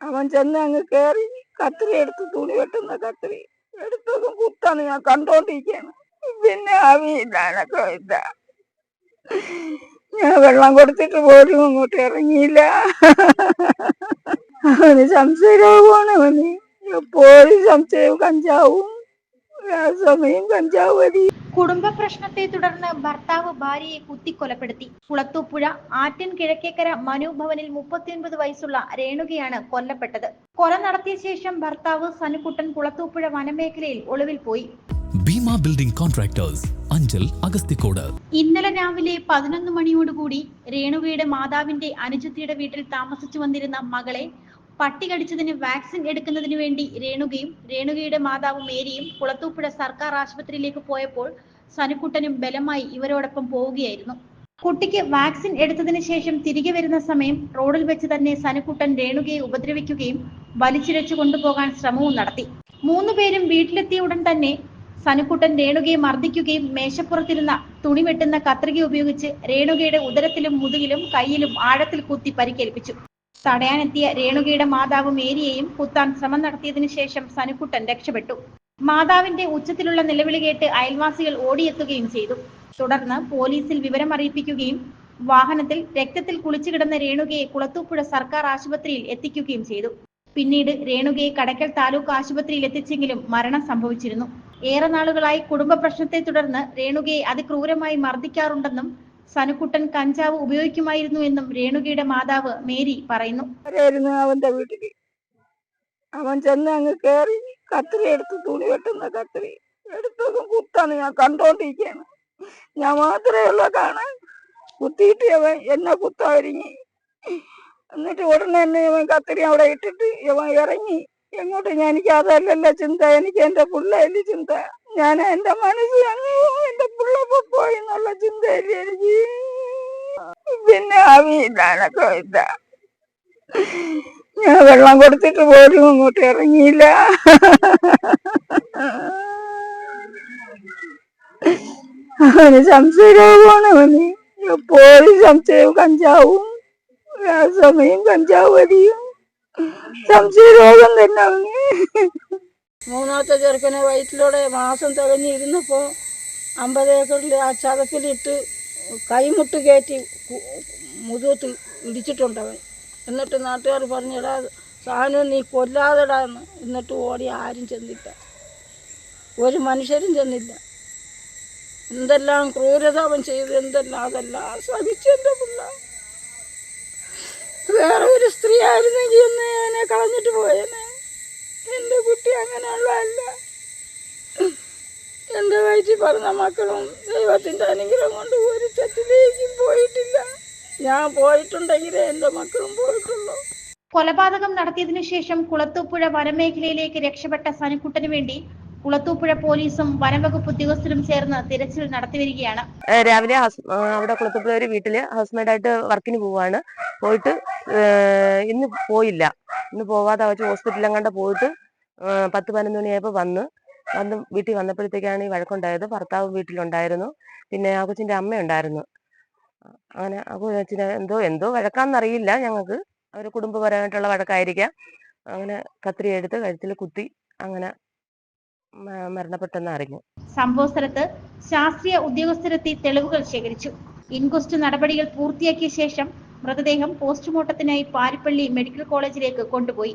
അവൻ ചെന്ന് അങ്ങ് കയറി കത്രി എടുത്ത് തുണി വെട്ടുന്ന കത്രി എടുത്തതും കുത്താണ് ഞാൻ കണ്ടോണ്ടിരിക്കാണ് പിന്നെ ആവിയില്ല എനക്ക് ഇല്ല ഞാൻ വെള്ളം കൊടുത്തിട്ട് പോലും അങ്ങോട്ട് ഇറങ്ങിയില്ല. അവന് സംശയരോഗമാണ് അവന്. എപ്പോഴും സംശയവും കഞ്ചാവും. സമയം കഞ്ചാവ് അടി കുടുംബ പ്രശ്നത്തെ തുടർന്ന് ഭർത്താവ് ഭാര്യയെ കുത്തിക്കൊലപ്പെടുത്തി. കുളത്തൂപ്പുഴ ആറ്റൻ കിഴക്കേക്കര മനോഭവനിൽ മുപ്പത്തിയൊൻപത് വയസ്സുള്ള രേണുകയാണ് കൊല്ലപ്പെട്ടത്. കൊല നടത്തിയ ശേഷം ഭർത്താവ് സനുക്കുട്ടൻ കുളത്തൂപ്പുഴ വനമേഖലയിൽ ഒളിവിൽ പോയി. Bhima building contractors Anchal Agasthikode. ഇന്നലെ രാവിലെ പതിനൊന്ന് മണിയോടുകൂടി രേണുകയുടെ മാതാവിന്റെ അനുജത്തിയുടെ വീട്ടിൽ താമസിച്ചു വന്നിരുന്ന മകളെ പട്ടി കടിച്ചതിന് വാക്സിൻ എടുക്കുന്നതിന് വേണ്ടി രേണുകയും രേണുകയുടെ മാതാവ് മേരിയും കുളത്തൂപ്പുഴ സർക്കാർ ആശുപത്രിയിലേക്ക് പോയപ്പോൾ സനുക്കുട്ടനും ബലമായി ഇവരോടൊപ്പം പോവുകയായിരുന്നു. കുട്ടിക്ക് വാക്സിൻ എടുത്തതിന് ശേഷം തിരികെ വരുന്ന സമയം റോഡിൽ വെച്ച് തന്നെ സനുക്കുട്ടൻ രേണുകയെ ഉപദ്രവിക്കുകയും വലിച്ചിഴച്ചു കൊണ്ടുപോകാൻ ശ്രമവും നടത്തി. മൂന്നു പേരും വീട്ടിലെത്തിയ ഉടൻ തന്നെ സനുക്കുട്ടൻ രേണുകയെ മർദ്ദിക്കുകയും മേശപ്പുറത്തിരുന്ന തുണി വെട്ടുന്ന കത്രിക ഉപയോഗിച്ച് രേണുകയുടെ ഉദരത്തിലും മുതുകിലും കയ്യിലും ആഴത്തിൽ കുത്തി പരിക്കേൽപ്പിച്ചു. തടയാനെത്തിയ രേണുകയുടെ മാതാവ് മേരിയെയും കുത്താൻ ശ്രമം നടത്തിയതിനു ശേഷം സനുക്കുട്ടൻ രക്ഷപ്പെട്ടു. മാതാവിന്റെ ഉച്ചത്തിലുള്ള നിലവിളി കേട്ട് അയൽവാസികൾ ഓടിയെത്തുകയും ചെയ്തു. തുടർന്ന് പോലീസിൽ വിവരം അറിയിപ്പിക്കുകയും വാഹനത്തിൽ രക്തത്തിൽ കുളിച്ചു കിടന്ന രേണുകയെ കുളത്തൂപ്പുഴ സർക്കാർ ആശുപത്രിയിൽ എത്തിക്കുകയും ചെയ്തു. പിന്നീട് രേണുകയെ കടക്കൽ താലൂക്ക് ആശുപത്രിയിൽ എത്തിച്ചെങ്കിലും മരണം സംഭവിച്ചിരുന്നു. ഏറെ നാളുകളായി കുടുംബ പ്രശ്നത്തെ തുടർന്ന് രേണുകയെ അതിക്രൂരമായി മർദ്ദിക്കാറുണ്ടെന്നും സനുക്കുട്ടൻ കഞ്ചാവ് ഉപയോഗിക്കുമായിരുന്നു എന്നും രേണുകയുടെ മാതാവ് മേരി പറയുന്നു. അവന്റെ വീട്ടിൽ അവൻ ചെന്ന് അങ്ങ് കയറി കത്തിരി എടുത്ത് തുണി വെട്ടുന്ന കത്തിരി എടുത്തതും കുത്താണ് ഞാൻ കണ്ടോണ്ടിരിക്കാണ് ഞാൻ മാത്രമേ ഉള്ളൂ കാണാൻ. കുത്തിയിട്ട് അവൻ എന്നെ കുത്താരിഞ്ഞി എന്നിട്ട് ഉടനെ തന്നെ ഇവൻ കത്തിരി അവിടെ ഇട്ടിട്ട് ഇവൻ ഇറങ്ങി. എങ്ങോട്ട്? ഞാൻ എനിക്ക് അതല്ലല്ല ചിന്ത. എനിക്ക് എന്റെ പിള്ളേര് ചിന്ത. ഞാൻ എന്റെ മനസ്സ് അങ്ങ് എന്റെ പിള്ള പോയി എന്നുള്ള ചിന്തയില്ല എനിക്ക് പിന്നെ അവനൊക്കെ ഇല്ല ഞാൻ വെള്ളം കൊടുത്തിട്ട് പോലും ഇങ്ങോട്ട് ഇറങ്ങിയില്ല. അവന് സംശയരോഗമാണ് അവന്. എപ്പോഴും സംശയവും കഞ്ചാവും. സമയം കഞ്ചാവ് അടിയും. സംശയരോഗം തന്നെ അവന്. മൂന്നാമത്തെ ചെറുക്കനെ വയറ്റിലൂടെ മാസം തികഞ്ഞിരുന്നപ്പോൾ അമ്പത് ഏക്കറിൽ ആ ചതപ്പിലിട്ട് കൈമുട്ട് കയറ്റി മുതുകത്ത് ഇടിച്ചിട്ടുണ്ട് അവൻ. എന്നിട്ട് നാട്ടുകാർ പറഞ്ഞിടാ സാധനം നീ കൊല്ലാതെടാ എന്ന്. എന്നിട്ട് ഓടി ആരും ചെന്നില്ല. ഒരു മനുഷ്യരും ചെന്നില്ല. എന്തെല്ലാം ക്രൂരത അവൻ ചെയ്ത് എന്തെല്ലാം അതെല്ലാം സഹിച്ചെന്റെ പിള്ള. വേറെ ഒരു സ്ത്രീ ആയിരുന്നെങ്കിൽ എന്ന് എന്നെ കളഞ്ഞിട്ട് പോയേനെ എന്റെ കുട്ടി അങ്ങനെയുള്ളതല്ല. എന്റെ വയറ്റിൽ പറഞ്ഞ മക്കളും ദൈവത്തിന്റെ അനുഗ്രഹം കൊണ്ട് ഒരു തെറ്റിലേക്കും പോയിട്ടില്ല. ഞാൻ പോയിട്ടുണ്ടെങ്കിലേ എന്റെ മക്കളും പോയിട്ടുള്ളൂ. കൊലപാതകം നടത്തിയതിനു ശേഷം കുളത്തൂപ്പുഴ വനമേഖലയിലേക്ക് രക്ഷപ്പെട്ട സനിക്കുട്ടന് വേണ്ടി കുളത്തൂപ്പുഴ പോലീസും വനംവകുപ്പ് ഉദ്യോഗസ്ഥരും ചേർന്ന് തിരച്ചിൽ നടത്തിവരികയാണ് രാവിലെ അവിടെ കുളത്തൂപ്പുഴ ഒരു വീട്ടിൽ ആയിട്ട് വർക്കിന് പോവാണ്. പോയിട്ട് ഇന്ന് പോയില്ല. ഇന്ന് പോവാതെ വെച്ച് ഹോസ്പിറ്റലിൽ അങ്ങാണ്ട് പോയിട്ട് പത്ത് പതിനൊന്ന് മണിയായപ്പോൾ വന്ന്. വന്ന് വീട്ടിൽ വന്നപ്പോഴത്തേക്കാണ് ഈ വഴക്കുണ്ടായത്. ഭർത്താവ് വീട്ടിലുണ്ടായിരുന്നു. പിന്നെ ആ കൊച്ചിന്റെ അമ്മ ഉണ്ടായിരുന്നു അങ്ങനെ ആ കൊച്ചിന് എന്തോ എന്തോ വഴക്കാന്നറിയില്ല ഞങ്ങൾക്ക്. അവർ കുടുംബപരമായിട്ടുള്ള വഴക്കായിരിക്കാം. അങ്ങനെ കത്രി എടുത്ത് കഴുത്തിൽ കുത്തി അങ്ങനെ മരണപ്പെട്ടെന്ന് അറിഞ്ഞു. സംഭവ സ്ഥലത്ത് ശാസ്ത്രീയ ഉദ്യോഗസ്ഥരെത്തി തെളിവുകൾ ശേഖരിച്ചു. ഇൻക്വസ്റ്റ് നടപടികൾ പൂർത്തിയാക്കിയ ശേഷം മൃതദേഹം പോസ്റ്റ്മോർട്ടത്തിനായി പാരിപ്പള്ളി മെഡിക്കൽ കോളേജിലേക്ക് കൊണ്ടുപോയി.